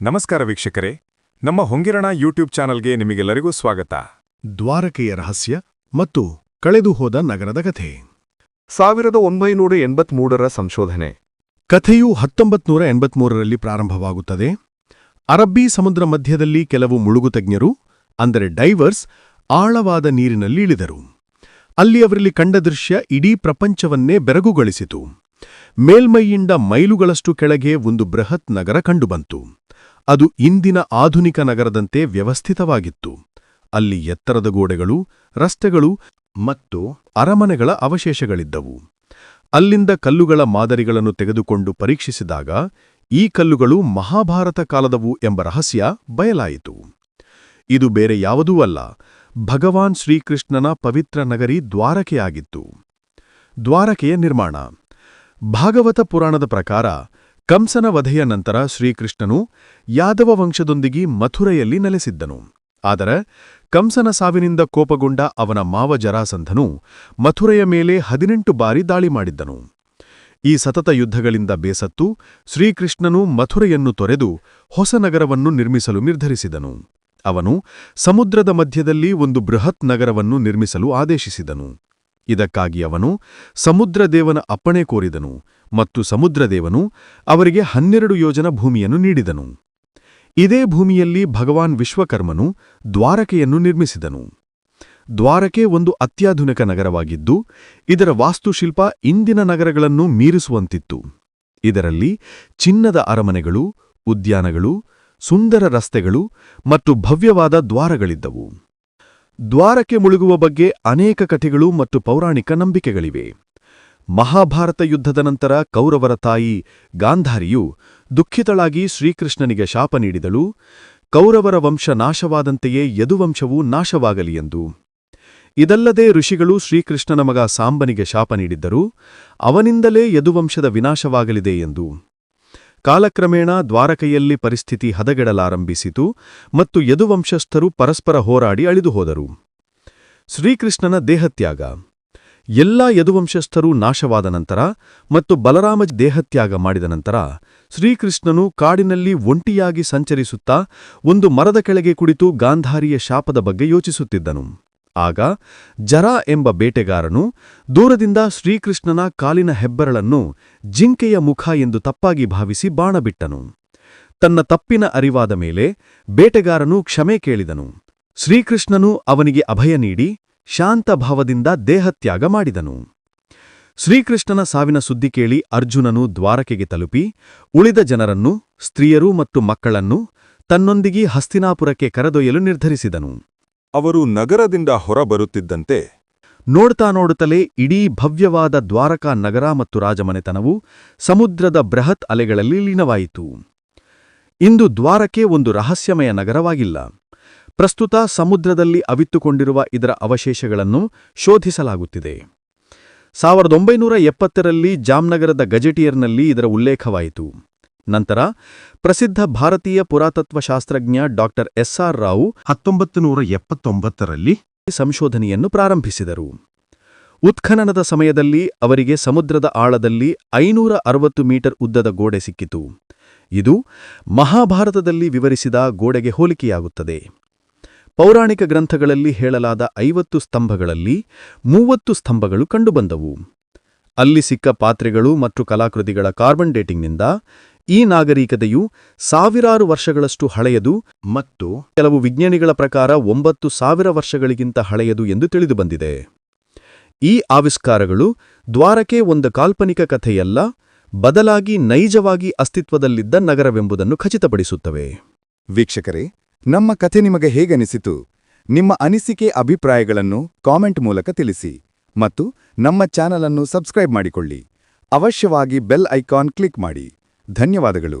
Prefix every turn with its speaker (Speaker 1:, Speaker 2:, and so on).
Speaker 1: ನಮಸ್ಕಾರ ವೀಕ್ಷಕರೇ. ನಮ್ಮ ಹೊಂಗಿರಣ ಯೂಟ್ಯೂಬ್ ಚಾನಲ್ಗೆ ನಿಮಗೆಲ್ಲರಿಗೂ ಸ್ವಾಗತ.
Speaker 2: ದ್ವಾರಕೆಯ ರಹಸ್ಯ ಮತ್ತು ಕಳೆದು ಹೋದ ನಗರದ ಕಥೆ.
Speaker 3: ಸಾವಿರದ ಒಂಬೈನೂರ ಎಂಬತ್ಮೂರರ ಸಂಶೋಧನೆ.
Speaker 2: ಕಥೆಯು ಹತ್ತೊಂಬತ್ನೂರ ಎಂಬತ್ಮೂರರಲ್ಲಿ ಪ್ರಾರಂಭವಾಗುತ್ತದೆ. ಅರಬ್ಬಿ ಸಮುದ್ರ ಮಧ್ಯದಲ್ಲಿ ಕೆಲವು ಮುಳುಗುತಜ್ಞರು ಅಂದರೆ ಡೈವರ್ಸ್ ಆಳವಾದ ನೀರಿನಲ್ಲಿ ಇಳಿದರು. ಅಲ್ಲಿ ಅವರಲ್ಲಿ ಕಂಡ ದೃಶ್ಯ ಇಡೀ ಪ್ರಪಂಚವನ್ನೇ ಬೆರಗುಗೊಳಿಸಿತು. ಮೇಲ್ಮೈಯಿಂದ ಮೈಲುಗಳಷ್ಟು ಕೆಳಗೆ ಒಂದು ಬೃಹತ್ ನಗರ ಕಂಡುಬಂತು. ಅದು ಇಂದಿನ ಆಧುನಿಕ ನಗರದಂತೆ ವ್ಯವಸ್ಥಿತವಾಗಿತ್ತು. ಅಲ್ಲಿ ಎತ್ತರದ ಗೋಡೆಗಳು, ರಸ್ತೆಗಳು ಮತ್ತು ಅರಮನೆಗಳ ಅವಶೇಷಗಳಿದ್ದವು. ಅಲ್ಲಿಂದ ಕಲ್ಲುಗಳ ಮಾದರಿಗಳನ್ನು ತೆಗೆದುಕೊಂಡು ಪರೀಕ್ಷಿಸಿದಾಗ, ಈ ಕಲ್ಲುಗಳು ಮಹಾಭಾರತ ಕಾಲದವು ಎಂಬ ರಹಸ್ಯ ಬಯಲಾಯಿತು. ಇದು ಬೇರೆ ಯಾವುದೂ ಅಲ್ಲ, ಭಗವಾನ್ ಶ್ರೀಕೃಷ್ಣನ ಪವಿತ್ರ ನಗರಿ ದ್ವಾರಕೆಯಾಗಿತ್ತು. ದ್ವಾರಕೆಯ ನಿರ್ಮಾಣ. ಭಾಗವತ ಪುರಾಣದ ಪ್ರಕಾರ ಕಂಸನ ವಧೆಯ ನಂತರ ಶ್ರೀಕೃಷ್ಣನು ಯಾದವ ವಂಶದೊಂದಿಗೆ ಮಥುರೆಯಲ್ಲಿ ನೆಲೆಸಿದ್ದನು. ಆದರೆ ಕಂಸನ ಸಾವಿನಿಂದ ಕೋಪಗೊಂಡ ಅವನ ಮಾವ ಜರಾಸಂಧನು ಮಥುರೆಯ ಮೇಲೆ ಹದಿನೆಂಟು ಬಾರಿ ದಾಳಿ ಮಾಡಿದ್ದನು. ಈ ಸತತ ಯುದ್ಧಗಳಿಂದ ಬೇಸತ್ತು ಶ್ರೀಕೃಷ್ಣನು ಮಥುರೆಯನ್ನು ತೊರೆದು ಹೊಸ ನಗರವನ್ನು ನಿರ್ಮಿಸಲು ನಿರ್ಧರಿಸಿದನು. ಅವನು ಸಮುದ್ರದ ಮಧ್ಯದಲ್ಲಿ ಒಂದು ಬೃಹತ್ ನಗರವನ್ನು ನಿರ್ಮಿಸಲು ಆದೇಶಿಸಿದನು. ಇದಕ್ಕಾಗಿ ಅವನು ಸಮುದ್ರದೇವನ ಅಪ್ಪಣೆ ಕೋರಿದನು ಮತ್ತು ಸಮುದ್ರದೇವನು ಅವರಿಗೆ ಹನ್ನೆರಡು ಯೋಜನ ಭೂಮಿಯನ್ನು ನೀಡಿದನು. ಇದೇ ಭೂಮಿಯಲ್ಲಿ ಭಗವಾನ್ ವಿಶ್ವಕರ್ಮನು ದ್ವಾರಕೆಯನ್ನು ನಿರ್ಮಿಸಿದನು. ದ್ವಾರಕೆ ಒಂದು ಅತ್ಯಾಧುನಿಕ ನಗರವಾಗಿದ್ದು, ಇದರ ವಾಸ್ತುಶಿಲ್ಪ ಇಂದಿನ ನಗರಗಳನ್ನು ಮೀರಿಸುವಂತಿತ್ತು. ಇದರಲ್ಲಿ ಚಿನ್ನದ ಅರಮನೆಗಳು, ಉದ್ಯಾನಗಳು, ಸುಂದರ ರಸ್ತೆಗಳು ಮತ್ತು ಭವ್ಯವಾದ ದ್ವಾರಗಳಿದ್ದವು. ದ್ವಾರಕ್ಕೆ ಮುಳುಗುವ ಬಗ್ಗೆ ಅನೇಕ ಕಥೆಗಳು ಮತ್ತು ಪೌರಾಣಿಕ ನಂಬಿಕೆಗಳಿವೆ. ಮಹಾಭಾರತ ಯುದ್ಧದ ನಂತರ ಕೌರವರ ತಾಯಿ ಗಾಂಧಾರಿಯು ದುಃಖಿತಳಾಗಿ ಶ್ರೀಕೃಷ್ಣನಿಗೆ ಶಾಪ ನೀಡಿದಳು. ಕೌರವರ ವಂಶ ನಾಶವಾದಂತೆಯೇ ಯದುವಂಶವೂ ನಾಶವಾಗಲಿ ಎಂದು. ಇದಲ್ಲದೆ ಋಷಿಗಳು ಶ್ರೀಕೃಷ್ಣನ ಮಗ ಸಾಂಬನಿಗೆ ಶಾಪ ನೀಡಿದ್ದರು. ಅವನಿಂದಲೇ ಯದುವಂಶದ ವಿನಾಶವಾಗಲಿದೆ ಎಂದು. ಕಾಲಕ್ರಮೇಣ ದ್ವಾರಕೆಯಲ್ಲಿ ಪರಿಸ್ಥಿತಿ ಹದಗೆಡಲಾರಂಭಿಸಿತು ಮತ್ತು ಯದುವಂಶಸ್ಥರು ಪರಸ್ಪರ ಹೋರಾಡಿ ಅಳಿದುಹೋದರು. ಶ್ರೀಕೃಷ್ಣನ ದೇಹತ್ಯಾಗ. ಎಲ್ಲಾ ಯದುವಂಶಸ್ಥರು ನಾಶವಾದ ನಂತರ ಮತ್ತು ಬಲರಾಮ ದೇಹತ್ಯಾಗ ಮಾಡಿದ ನಂತರ ಶ್ರೀಕೃಷ್ಣನು ಕಾಡಿನಲ್ಲಿ ಒಂಟಿಯಾಗಿ ಸಂಚರಿಸುತ್ತಾ ಒಂದು ಮರದ ಕೆಳಗೆ ಕುಳಿತು ಗಾಂಧಾರಿಯ ಶಾಪದ ಬಗ್ಗೆ ಯೋಚಿಸುತ್ತಿದ್ದನು. ಆಗ ಜರ ಎಂಬ ಬೇಟೆಗಾರನು ದೂರದಿಂದ ಶ್ರೀಕೃಷ್ಣನ ಕಾಲಿನ ಹೆಬ್ಬೆರಳನ್ನು ಜಿಂಕೆಯ ಮುಖ ಎಂದು ತಪ್ಪಾಗಿ ಭಾವಿಸಿ ಬಾಣ ಬಿಟ್ಟನು. ತನ್ನ ತಪ್ಪಿನ ಅರಿವಾದ ಮೇಲೆ ಬೇಟೆಗಾರನು ಕ್ಷಮೆ ಕೇಳಿದನು. ಶ್ರೀಕೃಷ್ಣನು ಅವನಿಗೆ ಅಭಯ ನೀಡಿ ಶಾಂತ ಭಾವದಿಂದ ದೇಹತ್ಯಾಗ ಮಾಡಿದನು. ಶ್ರೀಕೃಷ್ಣನ ಸಾವಿನ ಸುದ್ದಿ ಕೇಳಿ ಅರ್ಜುನನು ದ್ವಾರಕೆಗೆ ತಲುಪಿ ಉಳಿದ ಜನರನ್ನು, ಸ್ತ್ರೀಯರು ಮತ್ತು ಮಕ್ಕಳನ್ನು ತನ್ನೊಂದಿಗೆ ಹಸ್ತಿನಾಪುರಕ್ಕೆ ಕರೆದೊಯ್ಯಲು ನಿರ್ಧರಿಸಿದನು.
Speaker 1: ಅವರು ನಗರದಿಂದ ಹೊರಬರುತ್ತಿದ್ದಂತೆ
Speaker 2: ನೋಡ್ತಾ ನೋಡುತ್ತಲೇ ಇಡೀ ಭವ್ಯವಾದ ದ್ವಾರಕಾ ನಗರ ಮತ್ತು ರಾಜಮನೆತನವು ಸಮುದ್ರದ ಬೃಹತ್ ಅಲೆಗಳಲ್ಲಿ ಲೀನವಾಯಿತು. ಇಂದು ದ್ವಾರಕೆ ಒಂದು ರಹಸ್ಯಮಯ ನಗರವಾಗಿಲ್ಲ. ಪ್ರಸ್ತುತ ಸಮುದ್ರದಲ್ಲಿ ಅವಿತ್ತುಕೊಂಡಿರುವ ಇದರ ಅವಶೇಷಗಳನ್ನು ಶೋಧಿಸಲಾಗುತ್ತಿದೆ. ಸಾವಿರದ ಒಂಬೈನೂರ ಎಪ್ಪತ್ತರಲ್ಲಿ ಜಾಮ್ನಗರದ ಗಜೆಟಿಯರ್ನಲ್ಲಿ ಇದರ ಉಲ್ಲೇಖವಾಯಿತು. ನಂತರ ಪ್ರಸಿದ್ಧ ಭಾರತೀಯ ಪುರಾತತ್ವಶಾಸ್ತ್ರಜ್ಞ ಡಾಕ್ಟರ್ ಎಸ್ಆರ್ ರಾವ್ ಹತ್ತೊಂಬತ್ತು ನೂರ ಎಪ್ಪತ್ತೊಂಬತ್ತರಲ್ಲಿ ಸಂಶೋಧನೆಯನ್ನು ಪ್ರಾರಂಭಿಸಿದರು. ಉತ್ಖನನದ ಸಮಯದಲ್ಲಿ ಅವರಿಗೆ ಸಮುದ್ರದ ಆಳದಲ್ಲಿ ಐನೂರ ಅರವತ್ತು ಮೀಟರ್ ಉದ್ದದ ಗೋಡೆ ಸಿಕ್ಕಿತು. ಇದು ಮಹಾಭಾರತದಲ್ಲಿ ವಿವರಿಸಿದ ಗೋಡೆಗೆ ಹೋಲಿಕೆಯಾಗುತ್ತದೆ. ಪೌರಾಣಿಕ ಗ್ರಂಥಗಳಲ್ಲಿ ಹೇಳಲಾದ ಐವತ್ತು ಸ್ತಂಭಗಳಲ್ಲಿ ಮೂವತ್ತು ಸ್ತಂಭಗಳು ಕಂಡುಬಂದವು. ಅಲ್ಲಿ ಸಿಕ್ಕ ಪಾತ್ರೆಗಳು ಮತ್ತು ಕಲಾಕೃತಿಗಳ ಕಾರ್ಬನ್ ಡೇಟಿಂಗ್ನಿಂದ ಈ ನಾಗರಿಕತೆಯು ಸಾವಿರಾರು ವರ್ಷಗಳಷ್ಟು ಹಳೆಯದು ಮತ್ತು ಕೆಲವು ವಿಜ್ಞಾನಿಗಳ ಪ್ರಕಾರ ಒಂಬತ್ತು ಸಾವಿರ ವರ್ಷಗಳಿಗಿಂತ ಹಳೆಯದು ಎಂದು ತಿಳಿದುಬಂದಿದೆ. ಈ ಆವಿಷ್ಕಾರಗಳು ದ್ವಾರಕೆ ಒಂದು ಕಾಲ್ಪನಿಕ ಕಥೆಯಲ್ಲ, ಬದಲಾಗಿ ನೈಜವಾಗಿ ಅಸ್ತಿತ್ವದಲ್ಲಿದ್ದ ನಗರವೆಂಬುದನ್ನು ಖಚಿತಪಡಿಸುತ್ತವೆ.
Speaker 1: ವೀಕ್ಷಕರೇ, ನಮ್ಮ ಕಥೆ ನಿಮಗೆ ಹೇಗನಿಸಿತು? ನಿಮ್ಮ ಅನಿಸಿಕೆ ಅಭಿಪ್ರಾಯಗಳನ್ನು ಕಾಮೆಂಟ್ ಮೂಲಕ ತಿಳಿಸಿ ಮತ್ತು ನಮ್ಮ ಚಾನಲನ್ನು ಸಬ್ಸ್ಕ್ರೈಬ್ ಮಾಡಿಕೊಳ್ಳಿ. ಅವಶ್ಯವಾಗಿ ಬೆಲ್ ಐಕಾನ್ ಕ್ಲಿಕ್ ಮಾಡಿ. ಧನ್ಯವಾದಗಳು.